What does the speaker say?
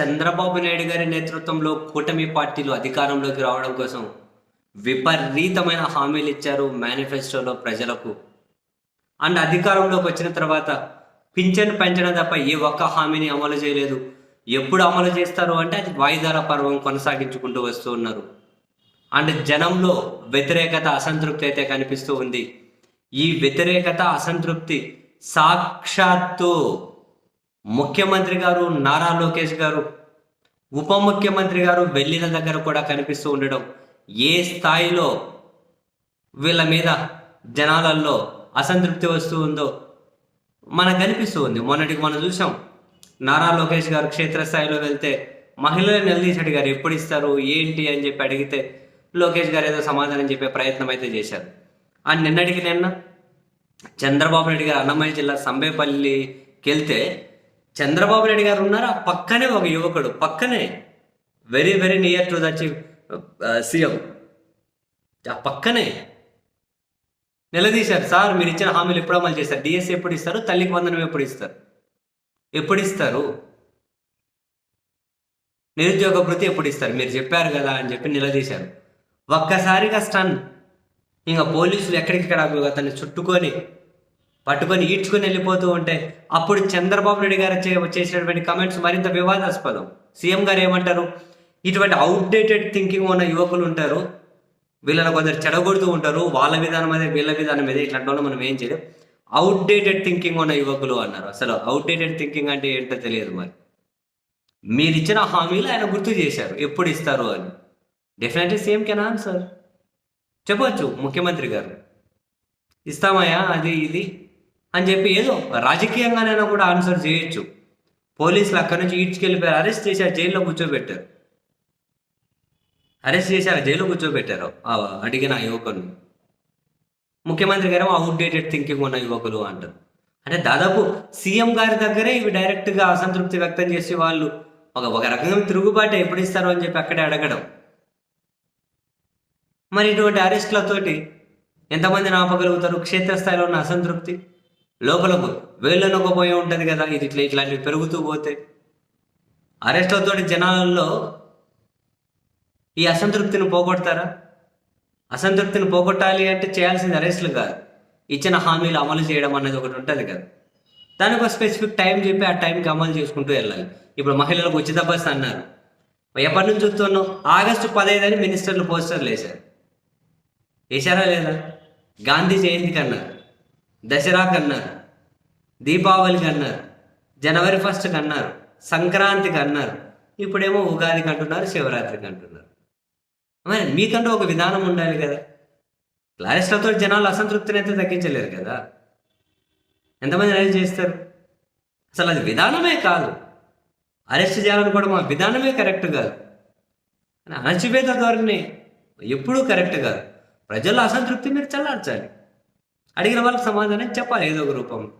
చంద్రబాబు నాయుడు గారి నేతృత్వంలో కూటమి పార్టీలు అధికారంలోకి రావడం కోసం విపరీతమైన హామీలు ఇచ్చారు మేనిఫెస్టోలో ప్రజలకు. అండ్ అధికారంలోకి వచ్చిన తర్వాత పింఛన్ పెంచడం తప్ప ఏ ఒక్క హామీని అమలు చేయలేదు. ఎప్పుడు అమలు చేస్తారు అంటే అది వాయిదాల పర్వం కొనసాగించుకుంటూ వస్తూ ఉన్నారు. అండ్ జనంలో వ్యతిరేకత అసంతృప్తి అయితే కనిపిస్తూ ఉంది. ఈ వ్యతిరేకత అసంతృప్తి సాక్షాత్తు ముఖ్యమంత్రి గారు నారా లోకేష్ గారు ఉప ముఖ్యమంత్రి గారు వెళ్ళిన దగ్గర కూడా కనిపిస్తూ ఉండడం ఏ స్థాయిలో వీళ్ళ మీద జనాలల్లో అసంతృప్తి వస్తూ ఉందో మనకు కనిపిస్తూ ఉంది. మొన్నటికి మనం చూసాం నారా లోకేష్ గారు క్షేత్రస్థాయిలో వెళ్తే మహిళలు నిలదీశాడు గారు ఎప్పుడు ఇస్తారు ఏంటి అని చెప్పి అడిగితే లోకేష్ గారు ఏదో సమాధానం చెప్పే ప్రయత్నం అయితే చేశారు. అండ్ నిన్నటికి నిన్న చంద్రబాబు నాయుడు గారు అన్నమయ్య జిల్లా సంబేపల్లికి వెళ్తే చంద్రబాబు నాయుడు గారు ఉన్నారు? ఆ పక్కనే ఒక యువకుడు పక్కనే very very near to the chief CM ఆ పక్కనే నిలదీశారు. సార్ మీరు ఇచ్చిన హామీలు ఎప్పుడు అమలు చేస్తారు? డిఎస్ ఎప్పుడు ఇస్తారు? తల్లికి వందనం ఎప్పుడు ఇస్తారు? ఎప్పుడు ఇస్తారు? నిరుద్యోగ భృతి ఎప్పుడు ఇస్తారు? మీరు చెప్పారు కదా అని చెప్పి నిలదీశారు. ఒక్కసారిగా స్టన్. ఇంకా పోలీసులు ఎక్కడిక్కడ అతన్ని చుట్టుకొని పట్టుకొని ఈడ్చుకొని వెళ్ళిపోతూ ఉంటే అప్పుడు చంద్రబాబు నాయుడు గారు చే- చేసినటువంటి కమెంట్స్ మరింత వివాదాస్పదం. సీఎం గారు ఏమంటారు? ఇటువంటి అవుట్డేటెడ్ థింకింగ్ ఉన్న యువకులు ఉంటారు. వీళ్ళని కొందరు చెడగొడుతూ ఉంటారు. వాళ్ళ విధానం అదే వీళ్ళ విధానం అదే. ఇట్లాంటి మనం ఏం చేయలేం. అవుట్డేటెడ్ థింకింగ్ ఉన్న యువకులు అన్నారు. అసలు అవుట్డేటెడ్ థింకింగ్ అంటే ఏంటో తెలియదు మరి. మీరు ఇచ్చిన హామీలు ఆయన గుర్తు చేశారు. ఎప్పుడు ఇస్తారు అని. డెఫినెట్లీ సేమ్ కెన్ ఆన్సర్ చెప్పవచ్చు ముఖ్యమంత్రి గారు. ఇస్తామయ్యా అది ఇది. అని చెప్పి ఏదో రాజకీయంగానైనా కూడా ఆన్సర్ చేయొచ్చు. పోలీసులు అక్కడి నుంచి ఈడ్చుకెళ్ళిపోయారు. అరెస్ట్ చేశారు. జైల్లో కూర్చోబెట్టారు. అరెస్ట్ చేశారు. జైల్లో కూర్చోబెట్టారు. అడిగిన యువకులు ముఖ్యమంత్రి గారు అవుట్డేటెడ్ థింకింగ్ ఉన్న యువకులు అంటారు. అంటే దాదాపు సీఎం గారి దగ్గరే ఇవి డైరెక్ట్గా అసంతృప్తి వ్యక్తం చేసి వాళ్ళు. ఒక ఒక రకంగా తిరుగుబాటు ఎప్పుడు ఇస్తారు అని చెప్పి అక్కడే అడగడం. మరి ఇటువంటి అరెస్టులతోటి ఎంతమంది నాపగలుగుతారు క్షేత్రస్థాయిలో ఉన్న అసంతృప్తి? లోపలకు వేళ్ళనొక పోయి ఉంటుంది కదా ఇది ఇట్లా ఇట్లాంటివి పెరుగుతూ పోతే. అరెస్ట్లతో జనాల్లో ఈ అసంతృప్తిని పోగొడతారా? అసంతృప్తిని పోగొట్టాలి అంటే చేయాల్సింది అరెస్టులు కాదు. ఇచ్చిన హామీలు అమలు చేయడం అనేది ఒకటి ఉంటుంది కదా. దానికి ఒక స్పెసిఫిక్ టైం చెప్పి ఆ టైంకి అమలు చేసుకుంటూ వెళ్ళాలి. ఇప్పుడు మహిళలకు ఉచిత బస్సు అన్నారు. ఎప్పటి నుంచి చూస్తున్నాం ఆగస్టు పదహైదు అని మినిస్టర్లు పోస్టర్లు వేశారు. వేశారా లేదా? గాంధీ జయంతికి అన్నారు. దసరాకి అన్నారు దీపావళికి అన్నారు జనవరి ఫస్ట్కి అన్నారు సంక్రాంతికి అన్నారు ఇప్పుడేమో ఉగాదికి అంటున్నారు శివరాత్రికి అంటున్నారు మరి మీకంటూ ఒక విధానం ఉండాలి కదా. లారెస్ట్లతో జనాలు అసంతృప్తిని అయితే తగ్గించలేరు కదా. ఎంతమంది అరెస్ట్ చేస్తారు? అసలు అది విధానమే కాదు. అరెస్ట్ చేయాలని కూడా మా విధానమే కరెక్ట్ కాదు. అని అణచివేత ధోరణి ఎప్పుడూ కరెక్ట్ కాదు. ప్రజల అసంతృప్తి మీరు చల్లార్చాలి. అడిగిన వాళ్ళకి సమాధానం చెప్పాలి. ఏదో ఒక రూపంలో.